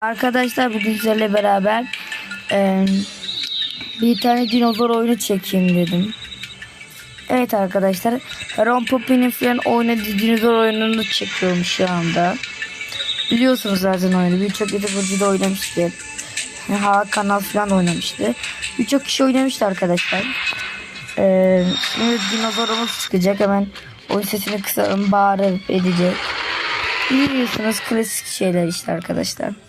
Arkadaşlar bugün sizlerle beraber e, bir tane dinozor oyunu çekeyim dedim. Evet arkadaşlar Ron Poppy'nin falan oynadığı dinozor oyununu çekiyorum şu anda. Biliyorsunuz zaten oyunu. Birçok YouTuber'cı da oynamıştı. Hakan kanal falan oynamıştı. Birçok kişi oynamıştı arkadaşlar. E, şimdi dinozorumuz çıkacak. Hemen oyun sesini kısalım. Bağırıp edecek. Biliyorsunuz klasik şeyler işte arkadaşlar.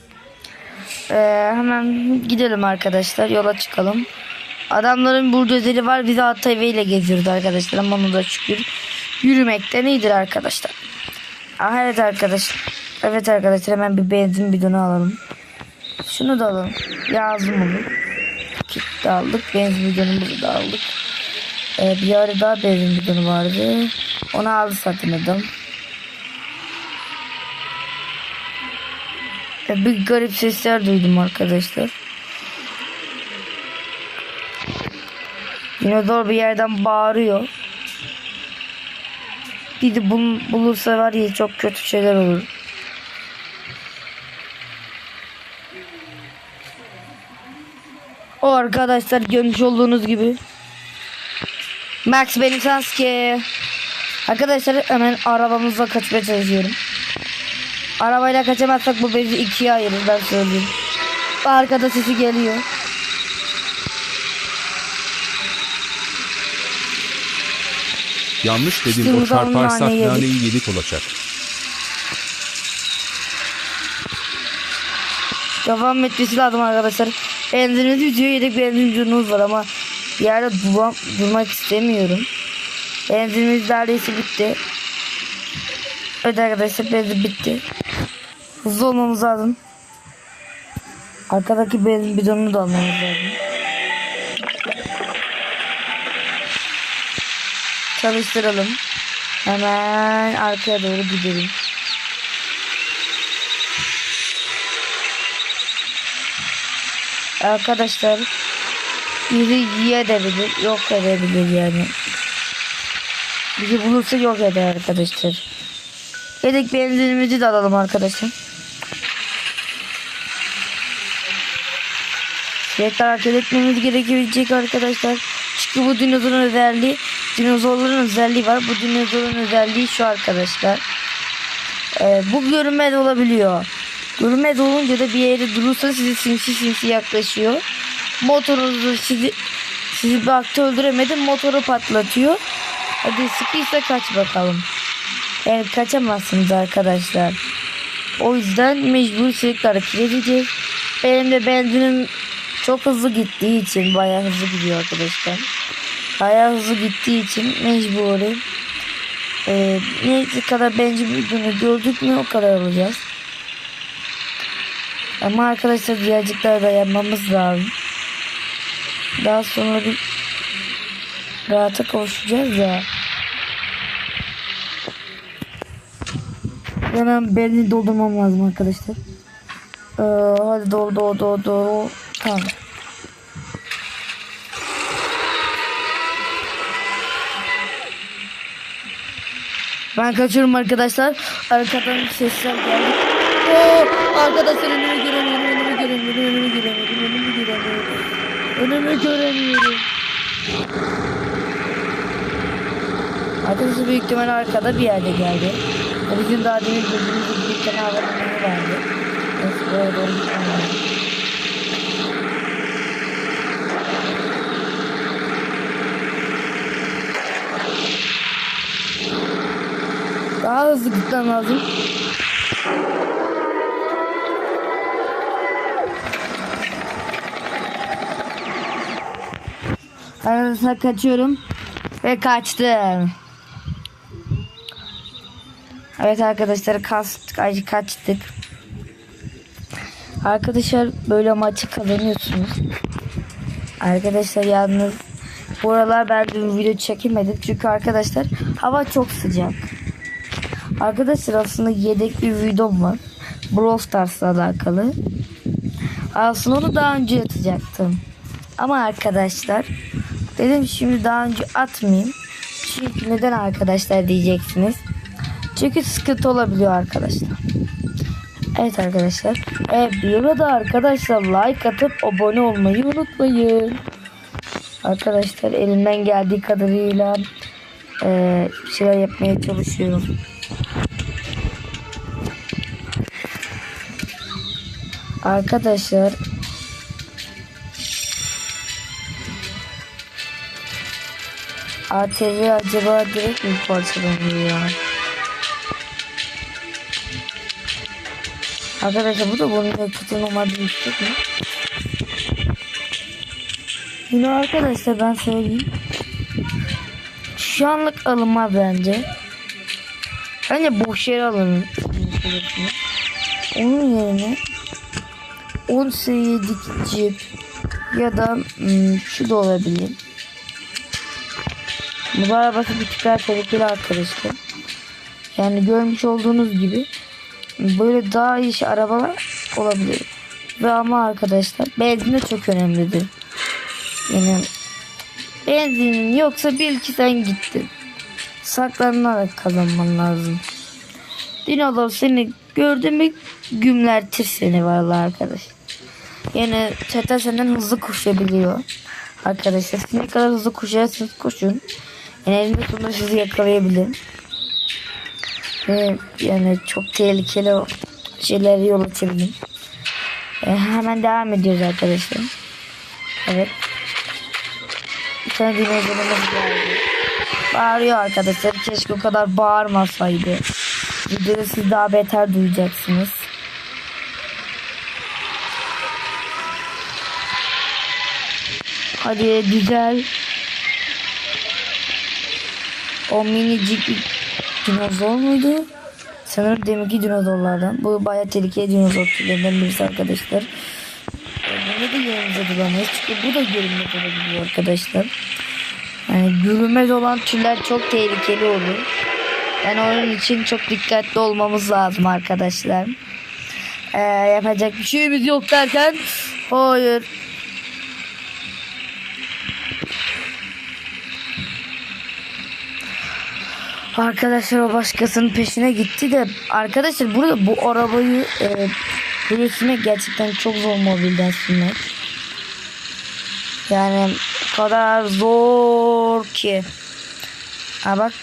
Ee, hemen gidelim arkadaşlar. Yola çıkalım. Adamların buldozeri var. Bizi ATV geziyordu arkadaşlar. Ama onu da şükür yürümekten iyidir arkadaşlar. Ah, evet arkadaşlar. Evet arkadaşlar hemen bir benzin bidonu alalım. Şunu da alalım. Lazım olur. Kit de aldık. Benzin bidonumuzu da aldık. Ee, bir ara daha benzin bidonu vardı. Onu aldı satın adam. E, Bir garip sesler duydum arkadaşlar. Dinozor bir yerden bağırıyor. Bir de bul, bulursa var ya çok kötü şeyler olur. O arkadaşlar görmüş olduğunuz gibi. Max benim Sasuke. Arkadaşlar hemen arabamızla kaçmaya çalışıyorum. Arabayla kaçamazsak bu bizi ikiye ayırır ben söyleyeyim. Arkada sesi geliyor. Yanlış dedin İşte o çarparsak nane yedik. naneyi yedik olacak. Devam etmesi lazım arkadaşlar. Benzinimiz bitiyor yedek benzin ucunuz var ama yerde duram, durmak istemiyorum. Benzinimiz neredeyse bitti. Evet arkadaşlar benzin bitti. Hızlı olmamız lazım. Arkadaki benzin bidonunu da almamız lazım. Çalıştıralım. Hemen arkaya doğru gidelim. Arkadaşlar bizi yiyebilir, yok edebilir yani. Bizi bulursa yok eder arkadaşlar. Yedek benzinimizi de alalım arkadaşlar. Sürekli hareket etmemiz gerekecek arkadaşlar. Çünkü bu dinozorun özelliği, dinozorların özelliği var. Bu dinozorun özelliği şu arkadaşlar. Ee, bu görünmez olabiliyor. Görünmez olunca da bir yere durursa sizi sinsi sinsi yaklaşıyor. Motorunuzu sizi sizi baktı öldüremedi motoru patlatıyor. Hadi sıkıysa kaç bakalım. Yani kaçamazsınız arkadaşlar. O yüzden mecbur sürekli hareket edeceğiz. Benim de benzinim çok hızlı gittiği için bayağı hızlı gidiyor arkadaşlar. Bayağı hızlı gittiği için mecburi. Ee, ne kadar benzin bunu gördük mü o kadar alacağız. Ama arkadaşlar birazcık daha dayanmamız lazım. Daha sonra bir rahata kavuşacağız ya. Hemen benzin doldurmam lazım arkadaşlar. Ee, hadi doldu doldu doldu. Tamam. Ben kaçıyorum arkadaşlar. Arkadan sesler geldi. Oo, arkadaşlar önümü göremiyorum, önümü göremiyorum, önümü göremiyorum, önümü göremiyorum. Önümü göremiyorum. Arkadaşlar büyük ihtimal arkada bir yerde geldi. Bizim daha demin gözümüzü bir tane havalanını verdi. Neyse buraya doğru gitmem lazım. Daha hızlı gitmem lazım. Arkadaşlar kaçıyorum. Ve kaçtım. Evet arkadaşlar kaçtık. Ay, kaçtık. Arkadaşlar böyle maçı kazanıyorsunuz. Arkadaşlar yalnız buralar ben dün video çekemedim. Çünkü arkadaşlar hava çok sıcak. Arkadaşlar aslında yedek bir videom var. Brawl Stars'la alakalı. Aslında onu daha önce atacaktım. Ama arkadaşlar dedim şimdi daha önce atmayayım. Çünkü neden arkadaşlar diyeceksiniz. Çünkü sıkıntı olabiliyor arkadaşlar. Evet arkadaşlar. Evet bir arada arkadaşlar like atıp abone olmayı unutmayın. Arkadaşlar elimden geldiği kadarıyla eee şeyler yapmaya çalışıyorum. Arkadaşlar ATV acaba direkt mi parçalanıyor ya? Arkadaşlar bu da bunun yakıtı normalde yüksek mi? Yine arkadaşlar ben söyleyeyim. Şu anlık alınma bence. Bence boş yere alın. Onun yerine 10 seviyedik cip ya da hmm, şu da olabilir. Bu arabası bir tık daha tehlikeli arkadaşlar. Yani görmüş olduğunuz gibi böyle daha iyi arabalar olabilir. Ve ama arkadaşlar benzin de çok önemlidir. Yani benzinin yoksa bil ki sen gittin. Saklanarak kazanman lazım. Dinozor seni gördü mü gümlertir seni vallahi arkadaş. Yani çete senden hızlı koşabiliyor. Arkadaşlar siz ne kadar hızlı koşarsanız koşun. Yani elinde sonunda sizi yakalayabilir. Ve yani çok tehlikeli şeyleri yol açabilir. E, hemen devam ediyoruz arkadaşlar. Evet. Bir tane dinozorumuz geldi. Bağırıyor arkadaşlar. Keşke o kadar bağırmasaydı. Videoda siz daha beter duyacaksınız. Hadi güzel. O minicik dinozor muydu? Sanırım deminki dinozorlardan. Bu bayağı tehlikeli dinozor türlerinden birisi arkadaşlar. Bunu da yanımıza bulamayız. Çünkü bu da görünmez olabiliyor arkadaşlar. Yani görünmez olan türler çok tehlikeli olur. Yani onun için çok dikkatli olmamız lazım arkadaşlar. Ee, yapacak bir şeyimiz yok derken hayır. Arkadaşlar o başkasının peşine gitti de arkadaşlar burada bu arabayı e, böyle gerçekten çok zor mobilden sürmek. Yani o kadar zor ki. Ha bak.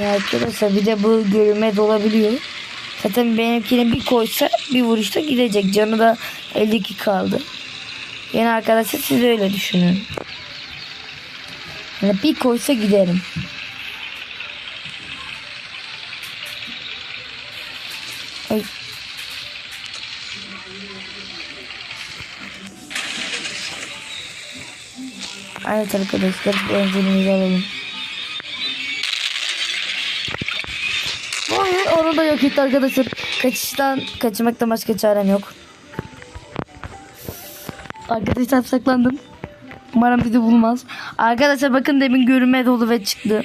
Ya arkadaşlar bir de bu görünmez olabiliyor. Zaten benimkini bir koysa bir vuruşta gidecek. Canı da 52 kaldı. Yani arkadaşlar siz öyle düşünün. Yani bir koysa giderim. Evet arkadaşlar benzinimizi alalım. Hayır onu da yok etti arkadaşlar. Kaçıştan kaçmaktan başka çarem yok. Arkadaşlar saklandım. Umarım bizi bulmaz. Arkadaşlar bakın demin görünme dolu ve çıktı.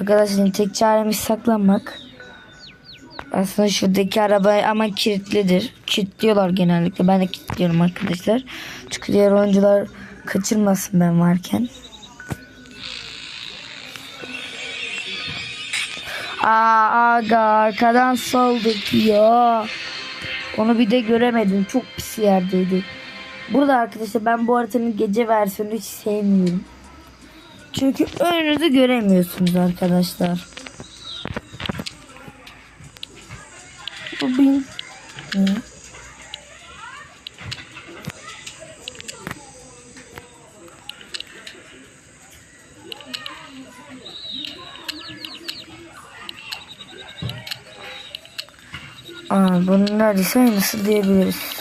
Arkadaşlar tek çaremiz saklanmak. Aslında şuradaki araba ama kilitlidir. Kilitliyorlar genellikle. Ben de kilitliyorum arkadaşlar. Çünkü diğer oyuncular kaçırmasın ben varken. Aa aga arkadan saldık ya. Onu bir de göremedim. Çok pis yerdeydi. Burada arkadaşlar ben bu haritanın gece versiyonunu hiç sevmiyorum. Çünkü önünüzü göremiyorsunuz arkadaşlar. Bu. Hı. Aa, bunun neredeyse aynısı diyebiliriz.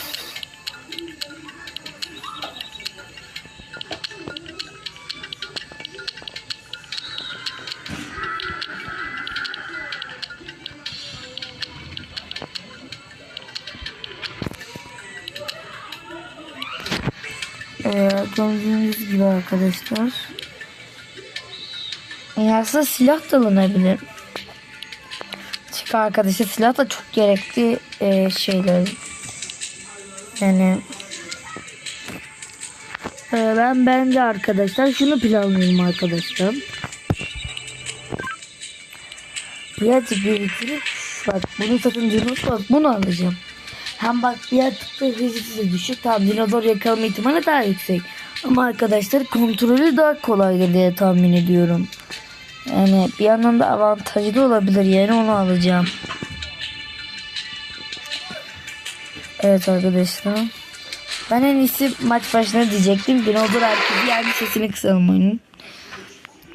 Gördüğünüz gibi arkadaşlar. E, silah da alınabilir. Çünkü arkadaşlar silah da çok gerekli e, şeyler. Yani e, ben ben de arkadaşlar şunu planlıyorum arkadaşlar. birazcık biriktirip bak bunu satın dinozor bunu alacağım. Hem bak birazcık da da düşük. Tamam dinozor yakalama ihtimali daha yüksek. Ama arkadaşlar kontrolü daha kolaydır diye tahmin ediyorum. Yani bir yandan da avantajı da olabilir yani onu alacağım. Evet arkadaşlar. Ben en iyisi maç başına diyecektim. Dinozor herkesi yani sesini kısalım oyunun.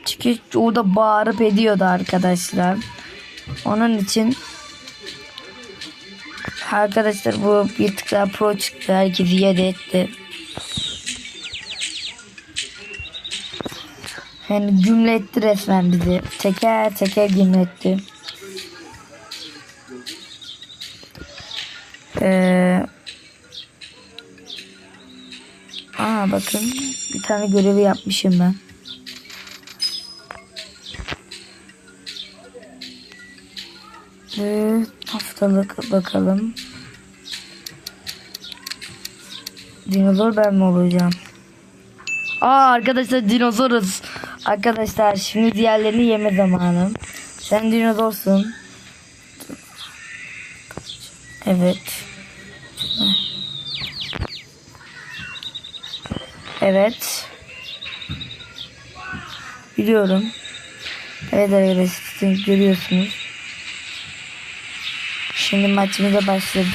Çünkü orada bağırıp ediyordu arkadaşlar. Onun için arkadaşlar bu bir tık daha pro çıktı. Herkesi yedi etti. Yani gümletti resmen bizi. Teker teker gümletti. Ee, aa bakın bir tane görevi yapmışım ben. Ve haftalık bakalım. Dinozor ben mi olacağım? Aa arkadaşlar dinozoruz. Arkadaşlar şimdi diğerlerini yeme zamanı. Sen dinozorsun. Evet. Evet. Biliyorum. Evet arkadaşlar görüyorsunuz. Şimdi maçımıza başladık.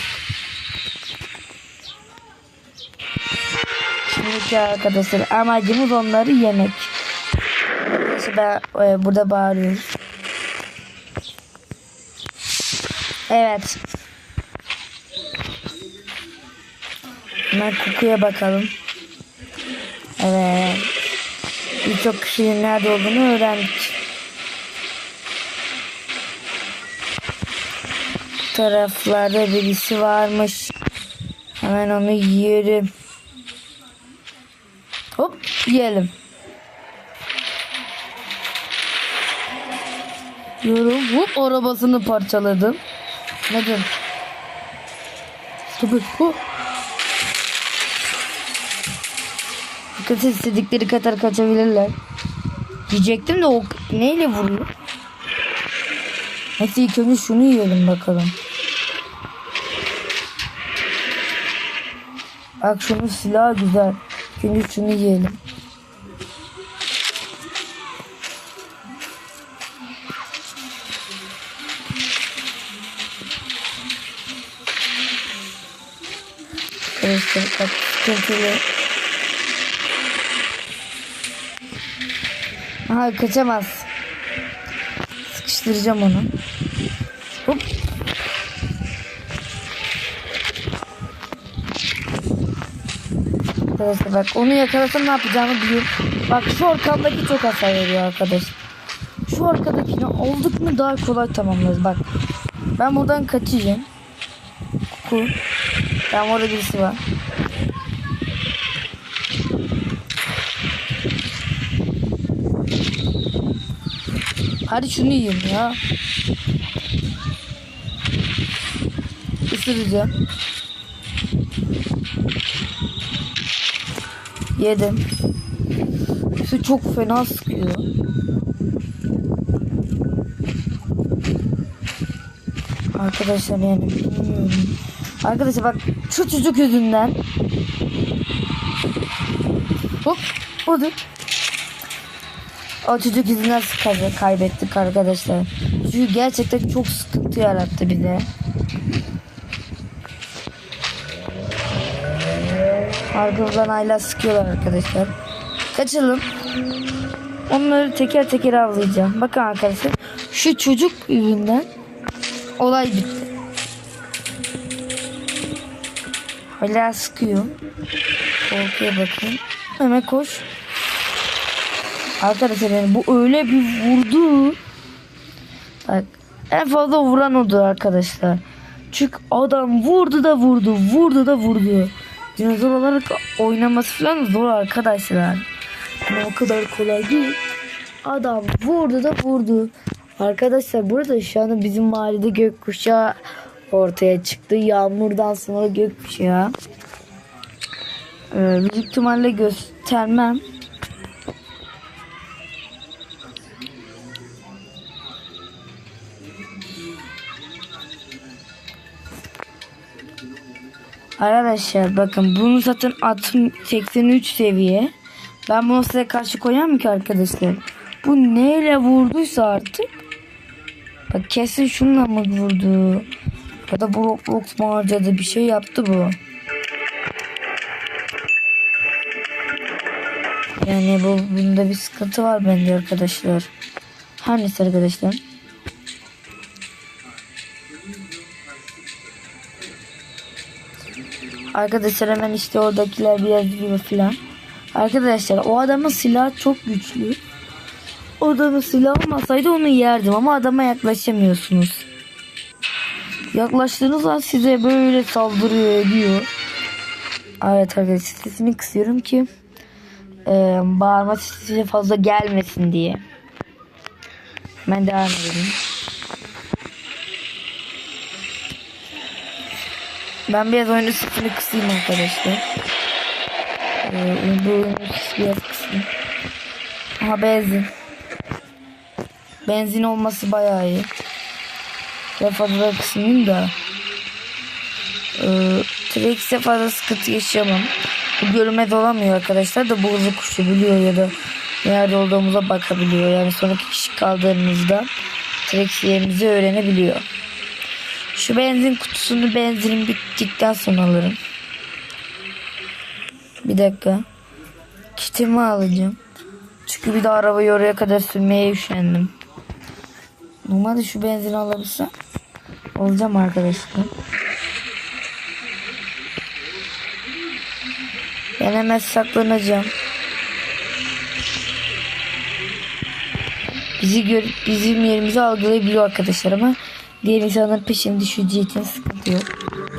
Şimdiki arkadaşlar amacımız onları yemek. Arkadaşlar ben e, burada bağırıyoruz. Evet. Hemen kokuya bakalım. Evet. Birçok kişinin nerede olduğunu öğrendik. Bu taraflarda birisi varmış. Hemen onu yiyelim. Hop yiyelim. Yorum hop arabasını parçaladım. Neden? Tabii bu. Dikkat istedikleri kadar kaçabilirler. Diyecektim de o neyle vuruyor? Neyse ilk önce şunu yiyelim bakalım. Bak şunun silahı güzel. Önce şunu yiyelim. Bak sıkıntılı. Aha kaçamaz. Sıkıştıracağım onu. Hop. Arkadaşlar bak onu yakalasam ne yapacağımı biliyorum. Bak şu arkamdaki çok hasar veriyor arkadaş. Şu arkadakini aldık mı daha kolay tamamlarız. Bak ben buradan kaçacağım. Kuku. Tam orada birisi var. Hadi şunu yiyeyim ya. Isıracağım. Yedim. Su çok fena sıkıyor. Arkadaşlar yani bilmiyorum. Arkadaşlar bak şu çocuk yüzünden. Hop budur. O çocuk yüzünden kay- kaybettik arkadaşlar. Çünkü gerçekten çok sıkıntı yarattı bize. Arkamızdan hala sıkıyorlar arkadaşlar. Kaçalım. Onları teker teker avlayacağım. Bakın arkadaşlar. Şu çocuk yüzünden olay bitti. Hala sıkıyor. Korkuya bakın. Hemen koş. Arkadaşlar yani bu öyle bir vurdu. Bak en fazla vuran odur arkadaşlar. Çünkü adam vurdu da vurdu, vurdu da vurdu. Dinozor olarak oynaması falan zor arkadaşlar. Yani o kadar kolay değil. Adam vurdu da vurdu. Arkadaşlar burada şu anda bizim mahallede gökkuşağı ortaya çıktı. Yağmurdan sonra gökkuşağı. Ee, büyük ihtimalle göstermem. Arkadaşlar bakın bunu satın 60 83 seviye. Ben bunu size karşı koyamam ki arkadaşlar. Bu neyle vurduysa artık. Bak kesin şununla mı vurdu? Ya da bu Roblox mu harcadı bir şey yaptı bu. Yani bu bunda bir sıkıntı var bence arkadaşlar. Her neyse arkadaşlar. Arkadaşlar hemen işte oradakiler bir yazıyor filan. Arkadaşlar o adamın silahı çok güçlü. O adamın silahı olmasaydı onu yerdim ama adama yaklaşamıyorsunuz. Yaklaştığınız an size böyle saldırıyor ediyor. Evet arkadaşlar sesini kısıyorum ki e, bağırma sesi fazla gelmesin diye. Ben devam edelim. Ben biraz oyunun sesini kısayım arkadaşlar. Ee, bu sesini biraz kısayım. Aha benzin. Benzin olması bayağı iyi. Ve fazla kısmayayım da. Ee, Trex'e fazla sıkıntı yaşayamam. Bu görünmez olamıyor arkadaşlar da bu hızlı kuşu biliyor ya da nerede olduğumuza bakabiliyor. Yani son iki kişi kaldığımızda Trex yerimizi öğrenebiliyor. Şu benzin kutusunu benzinim bittikten sonra alırım. Bir dakika. Kitimi alacağım. Çünkü bir de arabayı oraya kadar sürmeye üşendim. Normalde şu benzini alabilsem olacağım arkadaşlar. Ben hemen saklanacağım. Bizi gör bizim yerimizi algılayabiliyor arkadaşlar ama diğer insanların peşine düşeceği için sıkıntı yok.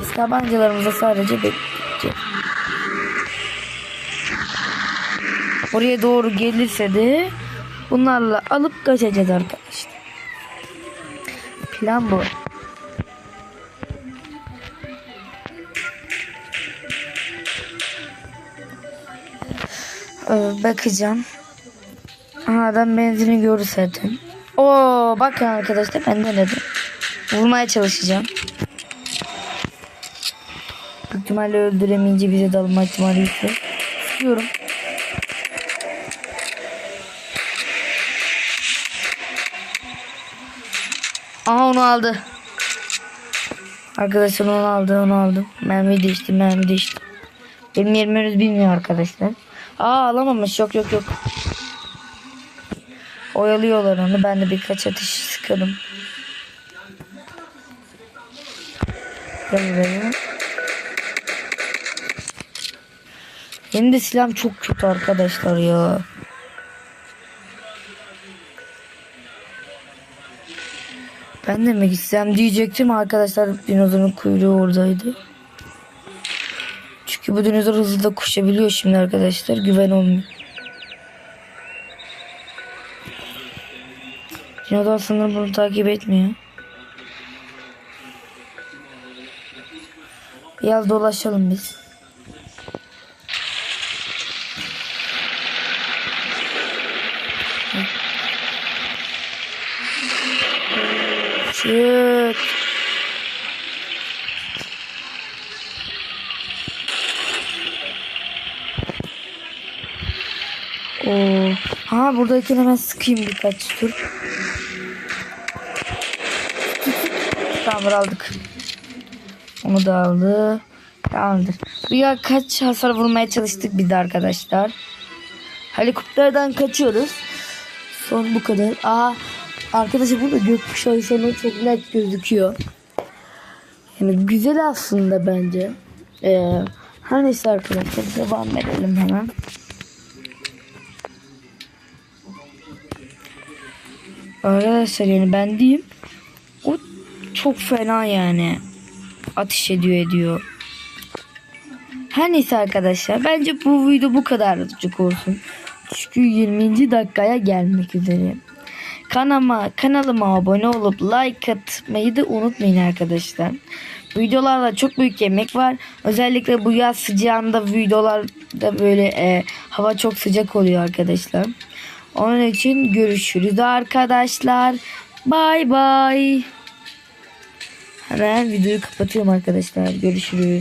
Biz tabancalarımıza sadece bekleyeceğiz. Oraya doğru gelirse de bunlarla alıp kaçacağız arkadaşlar. Plan bu. Ee, bakacağım. Aha adam benzini gördü zaten. Oo bakın arkadaşlar ben denedim. Vurmaya çalışacağım. Büyük ihtimalle öldüremeyince bize dalma ihtimali yüksek. Sıkıyorum. Aha onu aldı. Arkadaşlar onu aldı onu aldım. Mermi değişti mermi değişti. Benim yerimi henüz bilmiyor arkadaşlar. Aa alamamış yok yok yok. Oyalıyorlar onu. Ben de birkaç atış sıkalım. Gel buraya. Benim de silahım çok kötü arkadaşlar ya. Ben de mi gitsem diyecektim arkadaşlar dinozorun kuyruğu oradaydı. Çünkü bu dinozor hızlı da koşabiliyor şimdi arkadaşlar güven olmuyor. Dinozor sanırım bunu takip etmiyor. Biraz dolaşalım biz. Çık. Oo. Ha buradaki hemen sıkayım birkaç tur. Tamam aldık. Onu da aldı. Tamamdır. Bir kaç hasar vurmaya çalıştık bir de arkadaşlar. Helikopterden kaçıyoruz. Son bu kadar. Aa arkadaşlar burada gökkuşağı sana çok net gözüküyor. Yani güzel aslında bence. Ee, her neyse arkadaşlar devam edelim hemen. Arkadaşlar yani ben diyeyim o çok fena yani ateş ediyor ediyor. Her neyse arkadaşlar bence bu video bu kadarcık olsun. Çünkü 20. dakikaya gelmek üzere. Kanalıma, kanalıma abone olup like atmayı da unutmayın arkadaşlar. Videolarda çok büyük yemek var. Özellikle bu yaz sıcağında videolarda böyle e, hava çok sıcak oluyor arkadaşlar. Onun için görüşürüz arkadaşlar. Bay bay. Hemen videoyu kapatıyorum arkadaşlar. Görüşürüz.